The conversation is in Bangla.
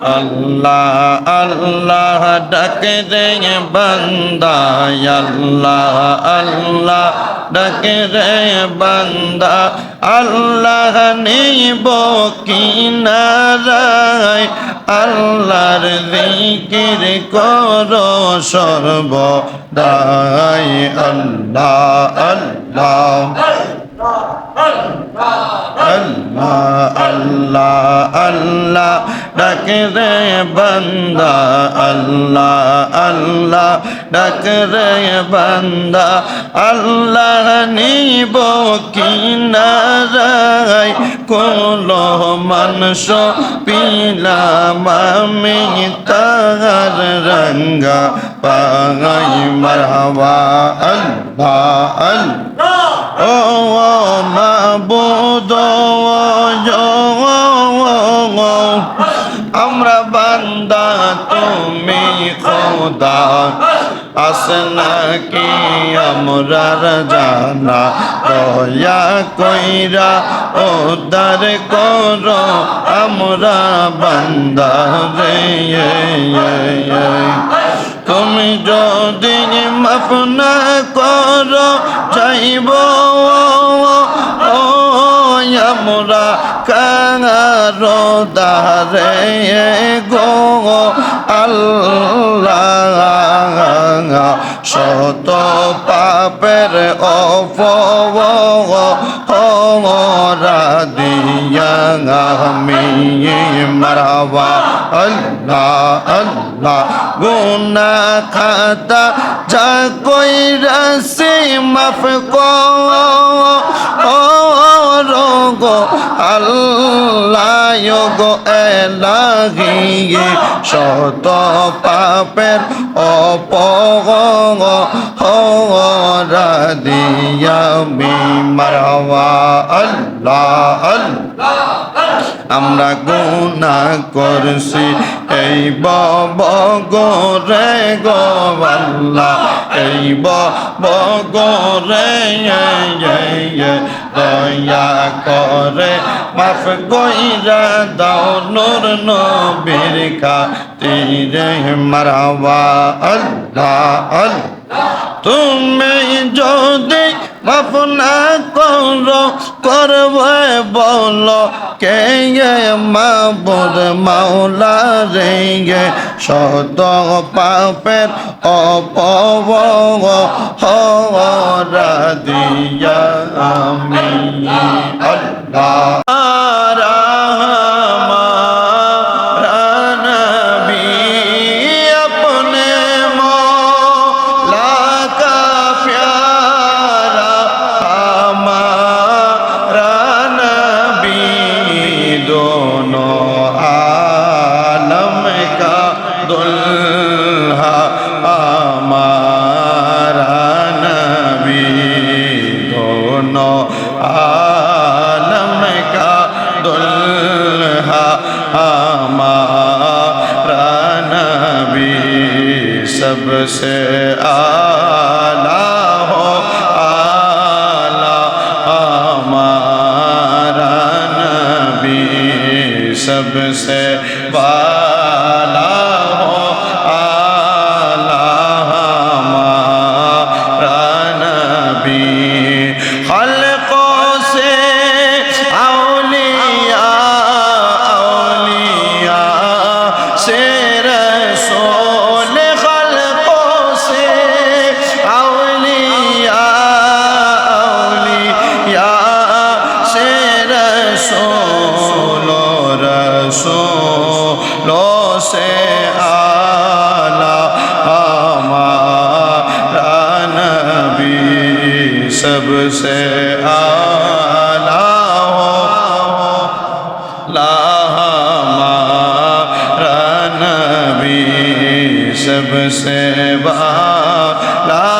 আল্লাহ আল্লাহ ডাকে রে বান্দা আল্লাহ আল্লাহ ডাকে রে বান্দা আল্লাহ নিব কিনারায়, আল্লাহর জিকির করো সর্বদাই, আল্লাহ আল্লাহ। আল্লাহ আল্লাহ আল্লাহ ডাকে রে বান্দা আল্লাহ আল্লাহ ডাকে রে বান্দা আল্লাহ নিব কিনারায় কোল মানুষ পিলাম আমি তাহার রঙ্গা পাগাই মারহাবা আল্লাহ আল্লাহ আমরা বান্দা, তুমি খোদা। আসনা কি আমরার জানা দয়া কইরা ও দার কর আমরা বান্দা রে। তুমি যদি মাফ কর চাইব আমরা কাঙারো দারে গো আল্লাহ শত পাপের অপরা আমি মারাবা আল্লাহ আল্লাহ গুনা খাতা যা কই রাসি মাফ গো আল্লাহ গো এলাহি শত পাপের অপগ দিয়া মারওয়া আল্লাহ আল্লাহ আমরা গুণা করছি এই বগরে গো আল্লাহ এই বগরে দয়া করে মাফ কইরা দাও নূর নবীর খাতিরে মারওয়া আল্লাহ আল্লাহ। তুমি যদি মাফ না করো, করবে বল, কে মাবুদ মাওলা রে শত পাপের অপব হরা দিয়া আমি আল্লাহ। দুলহা আমার নবী দোনো আলম কা দুলহা আমার নবী সবসে আলা হো আলা আমার নবী সবসে বা خلقوں سے اولیاء اولیاء سے رسول خلقوں سے اولیاء اولیاء سے رسول رسول سے سے آلہ ہو لاہا مارا نبی سب سے بالا